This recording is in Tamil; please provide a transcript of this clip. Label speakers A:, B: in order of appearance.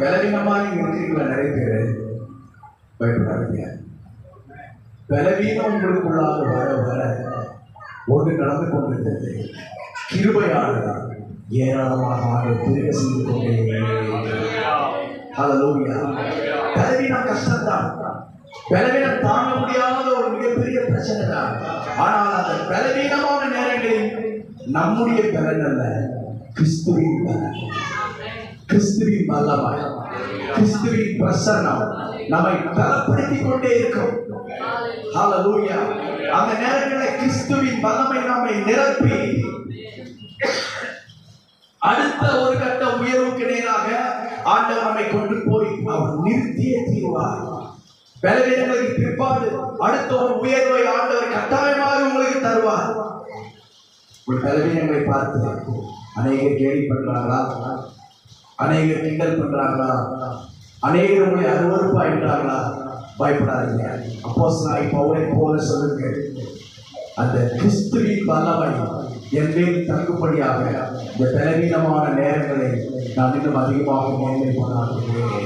A: பலவீனமா நீங்க இருக்கிறீங்களா நிறைய பேர் பயப்படாதீங்க பலவீனம் உங்களுக்குள்ளாக வர வர ஒன்று நடந்து கொண்டிருந்தது கிருபையாளர் ஏராளமாக ஆண்டு திரும்ப செய்து கொண்டே ஹalleluya பலவீனம் கஷ்டம்தான். பலவீனம் தாங்க முடியாத ஒரு மிகப்பெரிய பிரச்சனை தான் ஆனால் அந்த பலவீனமான நேரங்களில் நம்முடைய பலன் அல்ல கிறிஸ்துவின் பலன். கிறிஸ்துவின் கிறிஸ்துவின் பிரசன்னம். நம்மை பலப்படுத்திக் கொண்டே இருக்கும். ஹalleluya அந்த நேரங்களில் கிறிஸ்துவின் வல்லமை நம்மை நிரப்பி அடுத்த ஒரு கட்ட உயர்வுக்கு நேராக ஆண்டவர் நம்மை கொண்டு போய் அவர் நிறுத்தியே தீர்வார். பலவீனங்களுக்கு பிற்பாடு அடுத்த ஒரு உயர்வை ஆண்டவர் கட்டாயமாக உங்களுக்கு தருவார். உங்கள் பலவீனங்களை பார்த்து அநேகர் கேலி பண்றாங்களா அநேகர் கிண்டல் பண்றாங்களா அநேகர் உங்களை அருவறுப்பாயிட்டாங்களா பயப்படாதீங்க. அப்போ நாய் பவுரை போல சொல்லுங்க அந்த கிறிஸ்துவின் வல்லமை என் தங்குபடியாக இந்த பலவீனமான நேரங்களை நான் இன்னும் அதிகமாக மேன்மை பண்ணாடுகிறேன்